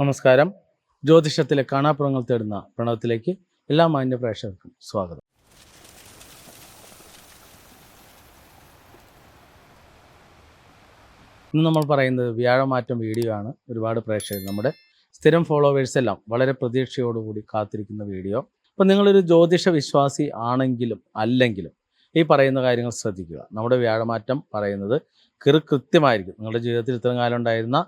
നമസ്കാരം. ജ്യോതിഷത്തിലെ കാണാപ്പുറങ്ങൾ തേടുന്ന പ്രണവത്തിലേക്ക് എല്ലാ മാന്യ പ്രേക്ഷകർക്കും സ്വാഗതം. ഇന്ന് നമ്മൾ പറയുന്നത് വ്യാഴമാറ്റം വീഡിയോ ആണ്. ഒരുപാട് പ്രേക്ഷകർ നമ്മുടെ സ്ഥിരം ഫോളോവേഴ്സ് എല്ലാം വളരെ പ്രതീക്ഷയോടുകൂടി കാത്തിരിക്കുന്ന വീഡിയോ. അപ്പം നിങ്ങളൊരു ജ്യോതിഷ വിശ്വാസി ആണെങ്കിലും അല്ലെങ്കിലും ഈ പറയുന്ന കാര്യങ്ങൾ ശ്രദ്ധിക്കുക. നമ്മുടെ വ്യാഴമാറ്റം പറയുന്നത് കൃത്യമായിരിക്കും. നിങ്ങളുടെ ജീവിതത്തിൽ ഇത്രയും കാലം ഉണ്ടായിരുന്ന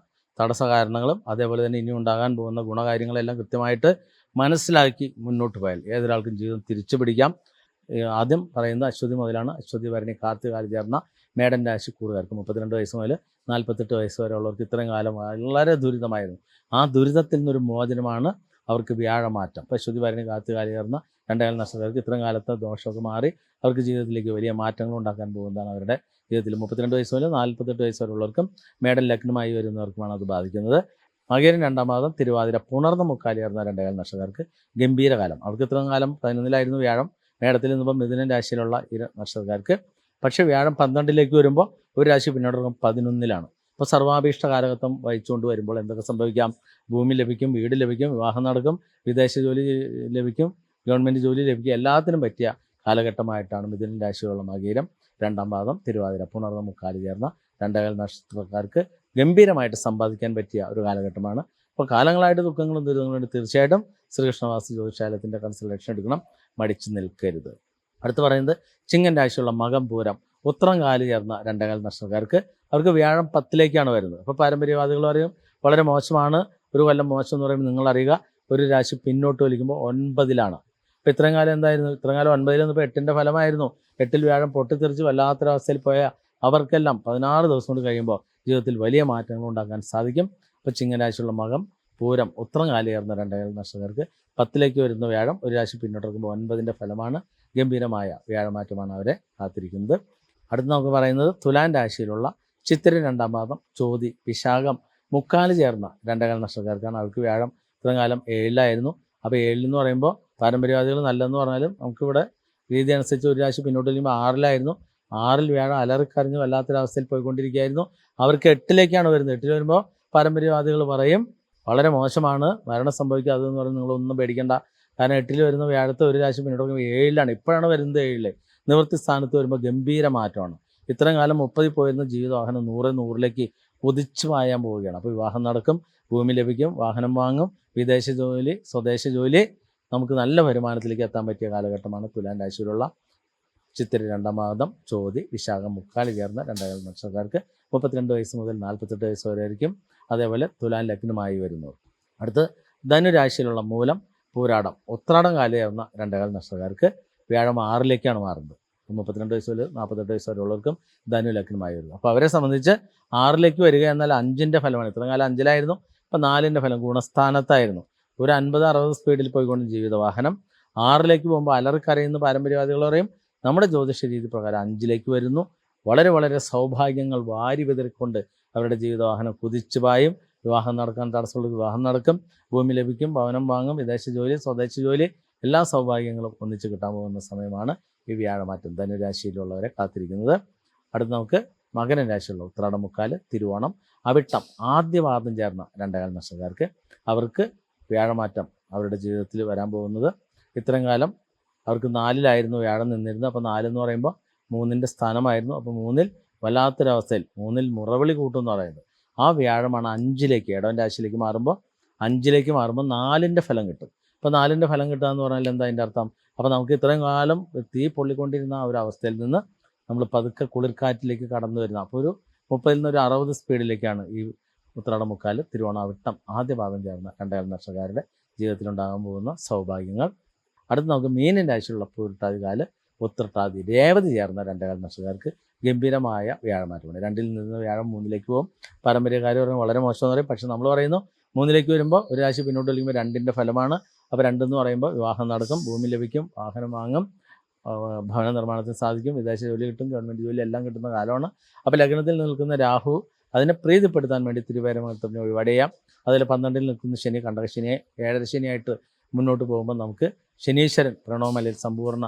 തടസ്സ കാരണങ്ങളും അതേപോലെ തന്നെ ഇനി ഉണ്ടാകാൻ പോകുന്ന ഗുണകാര്യങ്ങളെല്ലാം കൃത്യമായിട്ട് മനസ്സിലാക്കി മുന്നോട്ട് പോയാൽ ഏതൊരാൾക്കും ജീവിതം തിരിച്ചു പിടിക്കാം. ആദ്യം പറയുന്നത് അശ്വതി മുതലാണ്. അശ്വതി ഭരണി കാർത്തികാലി ചേർന്ന മേടൻ രാശി കൂറുകാർക്ക് മുപ്പത്തിരണ്ട് വയസ്സ് മുതൽ നാൽപ്പത്തെട്ട് വയസ്സ് വരെ ഉള്ളവർക്ക് ഇത്രയും കാലം വളരെ ദുരിതമായിരുന്നു. ആ ദുരിതത്തിൽ നിന്നൊരു മോചനമാണ് അവർക്ക് വ്യാഴമാറ്റം. അപ്പോൾ അശ്വതി ഭരണി കാർത്തികാലി ചേർന്ന രണ്ടേകാല നഷ്ടക്കാർക്ക് ഇത്രയും കാലത്തെ ദോഷമൊക്കെ മാറി അവർക്ക് ജീവിതത്തിലേക്ക് വലിയ മാറ്റങ്ങൾ ഉണ്ടാക്കാൻ പോകുന്നതാണ് അവരുടെ ജീവിതത്തിൽ മുപ്പത്തിരണ്ട് വയസ്സ് മുതൽ നാൽപ്പത്തെട്ട് വയസ്സ് വരെ ഉള്ളവർക്കും ലഗ്നമായി വരുന്നവർക്കുമാണ് അത് ബാധിക്കുന്നത്. മകേരൻ രണ്ടാം മാസം തിരുവാതിര പുണർന്ന മുക്കാലിയർന്ന രണ്ടേകാൽ നക്ഷത്രക്കാർക്ക് ഗംഭീരകാലം അവർക്ക് ഇത്രയും കാലം പതിനൊന്നിലായിരുന്നു വ്യാഴം. മേടത്തിൽ നിന്നിപ്പം മിഥുനൻ രാശിയിലുള്ള ഇര നക്ഷത്രക്കാർക്ക് പക്ഷേ വ്യാഴം പന്ത്രണ്ടിലേക്ക് വരുമ്പോൾ ഒരു രാശി പിന്നോട്ട് പോകും പതിനൊന്നിലാണ്. അപ്പോൾ സർവാഭീഷ്ട കാലഘട്ടം വഹിച്ചുകൊണ്ട് വരുമ്പോൾ എന്തൊക്കെ സംഭവിക്കാം? ഭൂമി ലഭിക്കും വീട് ലഭിക്കും വിവാഹം നടക്കും വിദേശ ജോലി ലഭിക്കും ഗവൺമെന്റ് ജോലി ലഭിക്കും എല്ലാത്തിനും പറ്റിയ കാലഘട്ടമായിട്ടാണ് മിഥുനൻ രാശിയിലുള്ള മകീരം രണ്ടാം പാദം തിരുവാതിര പുണർന്ന മുക്കാലി ചേർന്ന രണ്ടേകാൽ നക്ഷത്രക്കാർക്ക് ഗംഭീരമായിട്ട് സമ്പാദിക്കാൻ പറ്റിയ ഒരു കാലഘട്ടമാണ്. അപ്പോൾ കാലങ്ങളായിട്ട് ദുഃഖങ്ങളും ദുരിതങ്ങളും തീർച്ചയായിട്ടും ശ്രീകൃഷ്ണവാസി ജ്യോതിശാലയത്തിന്റെ കൺസൾട്ടേഷൻ എടുക്കണം. മടിച്ചു നിൽക്കരുത്. അടുത്ത് പറയുന്നത് ചിങ്ങൻ രാശിയുള്ള മകം പൂരം ഉത്രം കാൽ ചേർന്ന രണ്ടേകാൽ നക്ഷത്രക്കാർക്ക് അവർക്ക് വ്യാഴം പത്തിലേക്കാണ് വരുന്നത്. അപ്പോൾ പാരമ്പര്യവാദികൾ പറയും വളരെ മോശമാണ്. ഒരു കൊല്ലം മോശം എന്ന് പറയുമ്പോൾ നിങ്ങൾ അറിയുക ഒരു രാശി പിന്നോട്ട് വലിക്കുമ്പോൾ ഒൻപതിലാണ്. അപ്പോൾ ഇത്രയും കാലം എന്തായിരുന്നു? ഇത്രയും കാലം ഒൻപതിൽ നിന്നിപ്പോൾ എട്ടിന്റെ ഫലമായിരുന്നു. എട്ടിൽ വ്യാഴം പൊട്ടിത്തെറിച്ച് വല്ലാത്തൊരവസ്ഥയിൽ പോയ അവർക്കെല്ലാം പതിനാറ് ദിവസം കൊണ്ട് കഴിയുമ്പോൾ ജീവിതത്തിൽ വലിയ മാറ്റങ്ങൾ ഉണ്ടാക്കാൻ സാധിക്കും. ഇപ്പോൾ ചിങ്ങരാശിയുള്ള മകം പൂരം ഉത്രം കാലിയേർന്ന രണ്ടേകാൽ നക്ഷത്രക്കാർക്ക് പത്തിലേക്ക് വരുന്ന വ്യാഴം ഒരു രാശി പിന്നോട്ട് വെക്കുമ്പോൾ ഒൻപതിന്റെ ഫലമാണ്. ഗംഭീരമായ വ്യാഴമാറ്റമാണ് അവരെ കാത്തിരിക്കുന്നത്. അടുത്ത് നമുക്ക് പറയുന്നത് തുലാൻ രാശിയിലുള്ള ചിത്തിര രണ്ടാം പാദം ചോതി വിശാഖം മുക്കാൽ ചേർന്ന രണ്ടേകാൽ നക്ഷത്രക്കാർക്കാണ് അവർക്ക് വ്യാഴം ഇത്രയും കാലം ഏഴിലായിരുന്നു. അപ്പോൾ ഏഴിൽ എന്ന് പറയുമ്പോൾ പാരമ്പര്യവാദികൾ നല്ലതെന്ന് പറഞ്ഞാലും നമുക്കിവിടെ രീതി അനുസരിച്ച് ഒരു രാശി പിന്നോട്ട് വരുമ്പോൾ ആറിലായിരുന്നു. ആറിൽ വ്യാഴം അലറിക്കറിഞ്ഞ് വല്ലാത്തൊരവസ്ഥയിൽ പോയിക്കൊണ്ടിരിക്കുകയായിരുന്നു. അവർക്ക് എട്ടിലേക്കാണ് വരുന്നത്. എട്ടിൽ വരുമ്പോൾ പാരമ്പര്യവാദികൾ പറയും വളരെ മോശമാണ്. മരണം സംഭവിക്കുക അതെന്ന് പറഞ്ഞ് നിങ്ങളൊന്നും പേടിക്കേണ്ട. കാരണം എട്ടിൽ വരുന്ന വ്യാഴത്തെ ഒരു രാശി പിന്നോട്ട് ഏഴിലാണ്. ഇപ്പോഴാണ് വരുന്നത് ഏഴിൽ. നിവൃത്തി സ്ഥാനത്ത് വരുമ്പോൾ ഗംഭീര മാറ്റമാണ്. ഇത്രയും കാലം മുപ്പതിൽ പോയിരുന്ന ജീവിതവാഹനം നൂറ് നൂറിലേക്ക് കുതിച്ചു പായാൻ പോവുകയാണ്. അപ്പോൾ വിവാഹം നടക്കും ഭൂമി ലഭിക്കും വാഹനം വാങ്ങും വിദേശ ജോലി സ്വദേശ ജോലി നമുക്ക് നല്ല വരുമാനത്തിലേക്ക് എത്താൻ പറ്റിയ കാലഘട്ടമാണ് തുലാൻ രാശിയിലുള്ള ചിത്തിര രണ്ടാം മാതം ചോതി വിശാഖം മുക്കാലി ചേർന്ന രണ്ടാം നക്ഷത്രക്കാർക്ക് മുപ്പത്തിരണ്ട് വയസ്സ് മുതൽ നാൽപ്പത്തെട്ട് വയസ്സ് വരെ ആയിരിക്കും അതേപോലെ തുലാൻ ലഗ്നമായി വരുന്നത് അടുത്ത് ധനുരാശിയിലുള്ള മൂലം പൂരാടം ഉത്രാടം കാലി ചേർന്ന രണ്ടേകാൽ നക്ഷത്രക്കാർക്ക് വ്യാഴം ആറിലേക്കാണ് മാറുന്നത്. മുപ്പത്തിരണ്ട് വയസ്സ് മുതൽ നാൽപ്പത്തെട്ട് വയസ്സ് വരെ ഉള്ളവർക്കും ധനു ലഗ്നമായി വരുന്നു. അപ്പോൾ അവരെ സംബന്ധിച്ച് ആറിലേക്ക് വരിക എന്നാൽ അഞ്ചിന്റെ ഫലമാണ്. ഇത്രയും കാലം അഞ്ചിലായിരുന്നു. അപ്പോൾ നാലിന്റെ ഫലം ഗുണസ്ഥാനത്തായിരുന്നു. ഒരു അൻപത് അറുപത് സ്പീഡിൽ പോയിക്കൊണ്ട് ജീവിത വാഹനം ആറിലേക്ക് പോകുമ്പോൾ അലറിക്കരയുന്ന പാരമ്പര്യവാദികൾ പറയും നമ്മുടെ ജ്യോതിഷ രീതി പ്രകാരം അഞ്ചിലേക്ക് വരുന്നു. വളരെ വളരെ സൗഭാഗ്യങ്ങൾ വാരി വിതറിക്കൊണ്ട് അവരുടെ ജീവിതവാഹനം കുതിച്ചു പായും. വിവാഹം നടക്കാൻ തടസ്സമുള്ള വിവാഹം നടക്കും. ഭൂമി ലഭിക്കും ഭവനം വാങ്ങും വിദേശ ജോലി സ്വദേശ ജോലി. എല്ലാ സൗഭാഗ്യങ്ങളും ഒന്നിച്ച് കിട്ടാൻ പോകുന്ന സമയമാണ് ഈ വ്യാഴമാറ്റം. ധനുരാശിയിലുള്ളവരെ കാത്തിരിക്കുന്നത്. അടുത്ത് നമുക്ക് മകന രാശിയുള്ള ഉത്രാടമുക്കാൽ തിരുവോണം അവിട്ടം. ആദ്യവാദം ചേർന്ന രണ്ടേകാൽ നക്ഷത്രക്കാർക്ക് അവർക്ക് വ്യാഴമാറ്റം അവരുടെ ജീവിതത്തിൽ വരാൻ പോകുന്നത്. ഇത്രയും കാലം അവർക്ക് നാലിലായിരുന്നു വ്യാഴം നിന്നിരുന്നത്. അപ്പോൾ നാലെന്ന് പറയുമ്പോൾ മൂന്നിന്റെ സ്ഥാനമായിരുന്നു. അപ്പോൾ മൂന്നിൽ വല്ലാത്തൊരവസ്ഥയിൽ മൂന്നിൽ മുറവിളി കൂട്ടും എന്ന് പറയുന്നത്. ആ വ്യാഴമാണ് അഞ്ചിലേക്ക് ഇടവൻ രാശിയിലേക്ക് മാറുമ്പോൾ അഞ്ചിലേക്ക് മാറുമ്പോൾ നാലിന്റെ ഫലം കിട്ടും. അപ്പോൾ നാലിന്റെ ഫലം കിട്ടുക എന്ന് പറഞ്ഞാൽ എന്താ അതിന്റെ അർത്ഥം? അപ്പോൾ നമുക്ക് ഇത്രയും കാലം തീ പൊള്ളിക്കൊണ്ടിരുന്ന ആ ഒരു അവസ്ഥയിൽ നിന്ന് നമ്മൾ പതുക്കെ കുളിർക്കാറ്റിലേക്ക് കടന്നു വരുന്ന അപ്പോൾ ഒരു മുപ്പതിൽ നിന്ന് ഒരു അറുപത് സ്പീഡിലേക്കാണ് ഈ ഉത്രാട മുക്കാൽ തിരുവോണാവിട്ടം ആദ്യ ഭാഗം ചേർന്ന കണ്ടയാൽ നക്ഷത്രക്കാരുടെ ജീവിതത്തിലുണ്ടാകാൻ പോകുന്ന സൗഭാഗ്യങ്ങൾ. അടുത്ത് നമുക്ക് മീനിന്റെ ആഴ്ചയിലുള്ള പൂരിട്ടാതി കാൽ ഉത്രട്ടാതി രേവതി ചേർന്ന രണ്ടേകാൽ നക്ഷത്രക്കാർക്ക് ഗംഭീരമായ വ്യാഴമാറ്റമാണ് രണ്ടിൽ നിന്ന് വ്യാഴം മൂന്നിലേക്ക് പോകും. പാരമ്പര്യകാര്യം പറയുമ്പോൾ വളരെ മോശമെന്ന് പറയും. പക്ഷെ നമ്മൾ പറയുന്നു മൂന്നിലേക്ക് വരുമ്പോൾ ഒരു രാശി പിന്നോട്ട് വലിക്കുമ്പോൾ രണ്ടിന്റെ ഫലമാണ്. അപ്പോൾ രണ്ടെന്ന് പറയുമ്പോൾ വിവാഹം നടക്കും ഭൂമി ലഭിക്കും വാഹനം വാങ്ങും ഭവന നിർമ്മാണത്തിന് സാധിക്കും വിദേശ ജോലി കിട്ടും ഗവൺമെന്റ് ജോലി എല്ലാം കിട്ടുന്ന കാലമാണ്. അപ്പോൾ ലഗ്നത്തിൽ നിൽക്കുന്ന രാഹു അതിനെ പ്രീതിപ്പെടുത്താൻ വേണ്ടി തിരുവേരമംഗലത്തിന് ചെയ്യാം. അതിൽ പന്ത്രണ്ടിൽ നിൽക്കുന്ന ശനി കണ്ടക ശനിയെ ഏഴര ശനിയായിട്ട് മുന്നോട്ട് പോകുമ്പോൾ നമുക്ക് ശനീശ്വരൻ പ്രണവമലയിൽ സമ്പൂർണ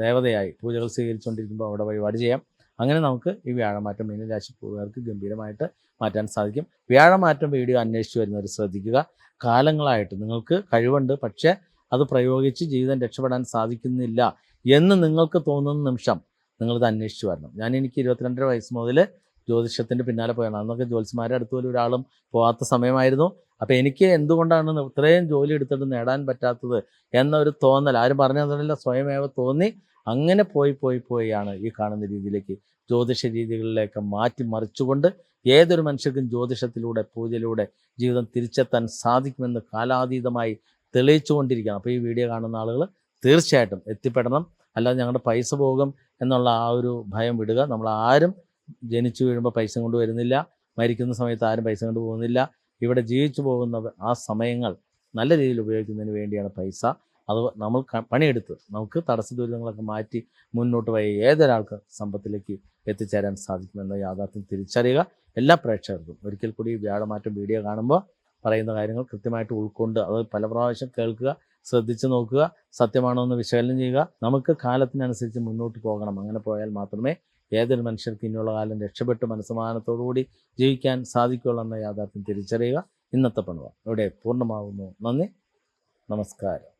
ദേവതയായി പൂജകൾ സ്വീകരിച്ചുകൊണ്ടിരിക്കുമ്പോൾ അവിടെ വഴിപാട് ചെയ്യാം. അങ്ങനെ നമുക്ക് ഈ വ്യാഴമാറ്റം മീനരാശി പൂവുകാർക്ക് ഗംഭീരമായിട്ട് മാറ്റാൻ സാധിക്കും. വ്യാഴമാറ്റം വീഡിയോ അന്വേഷിച്ച് വരുന്നവർ ശ്രദ്ധിക്കുക. കാലങ്ങളായിട്ട് നിങ്ങൾക്ക് കഴിവുണ്ട് പക്ഷേ അത് പ്രയോഗിച്ച് ജീവിതം രക്ഷപ്പെടാൻ സാധിക്കുന്നില്ല എന്ന് നിങ്ങൾക്ക് തോന്നുന്ന നിമിഷം നിങ്ങളിത് അന്വേഷിച്ച് വരണം. ഞാൻ എനിക്ക് ഇരുപത്തിരണ്ടര വയസ്സ് മുതൽ ജ്യോതിഷത്തിന്റെ പിന്നാലെ പോയാണ്. അന്നൊക്കെ ജ്യോത്സ്യന്മാരുടെ അടുത്ത് പോലും ഒരാളും പോകാത്ത സമയമായിരുന്നു. അപ്പോൾ എനിക്ക് എന്തുകൊണ്ടാണ് ഇത്രയും ജോലി എടുത്തിട്ട് നേടാൻ പറ്റാത്തത് എന്നൊരു തോന്നൽ ആരും പറഞ്ഞു തന്നില്ല സ്വയമേവ തോന്നി. അങ്ങനെ പോയി പോയി പോയാണ് ഈ കാണുന്ന രീതിയിലേക്ക് ജ്യോതിഷ രീതികളിലേക്ക് മാറ്റി മറിച്ചുകൊണ്ട് ഏതൊരു മനുഷ്യർക്കും ജ്യോതിഷത്തിലൂടെ പൂജയിലൂടെ ജീവിതം തിരിച്ചെത്താൻ സാധിക്കുമെന്ന് കാലാതീതമായി തെളിയിച്ചുകൊണ്ടിരിക്കുകയാണ്. അപ്പോൾ ഈ വീഡിയോ കാണുന്ന ആളുകൾ തീർച്ചയായിട്ടും എത്തിപ്പെടണം. അല്ലാതെ ഞങ്ങളുടെ പൈസ പോകും എന്നുള്ള ആ ഒരു ഭയം വിടുക. നമ്മൾ ആരും ജനിച്ചു വീഴുമ്പോൾ പൈസ കൊണ്ട് വരുന്നില്ല. മരിക്കുന്ന സമയത്ത് ആരും പൈസ കൊണ്ട് പോകുന്നില്ല. ഇവിടെ ജീവിച്ചു പോകുന്ന ആ സമയങ്ങൾ നല്ല രീതിയിൽ ഉപയോഗിക്കുന്നതിന് വേണ്ടിയാണ് പൈസ. അത് നമ്മൾ പണിയെടുത്ത് നമുക്ക് തടസ്സ ദുരിതങ്ങളൊക്കെ മാറ്റി മുന്നോട്ട് പോയ ഏതൊരാൾക്ക് സമ്പത്തിലേക്ക് എത്തിച്ചേരാൻ സാധിക്കുമെന്ന യാഥാർത്ഥ്യം തിരിച്ചറിയുക. എല്ലാ പ്രേക്ഷകർക്കും ഒരിക്കൽ കൂടി വ്യാഴമാറ്റം വീഡിയോ കാണുമ്പോൾ പറയുന്ന കാര്യങ്ങൾ കൃത്യമായിട്ട് ഉൾക്കൊണ്ട് അത് പല പ്രാവശ്യം കേൾക്കുക ശ്രദ്ധിച്ച് നോക്കുക സത്യമാണോ എന്ന് വിശകലനം ചെയ്യുക. നമുക്ക് കാലത്തിനനുസരിച്ച് മുന്നോട്ട് പോകണം. അങ്ങനെ പോയാൽ മാത്രമേ ഏതൊരു മനുഷ്യർക്ക് ഇനിയുള്ള കാലം രക്ഷപ്പെട്ട് മനസ്സമാനത്തോടുകൂടി ജീവിക്കാൻ സാധിക്കുള്ളൂ എന്ന യാഥാർത്ഥ്യം തിരിച്ചറിയുക. ഇന്നത്തെ പണുവ ഇവിടെ പൂർണമാകുന്നു. നന്ദി. നമസ്കാരം.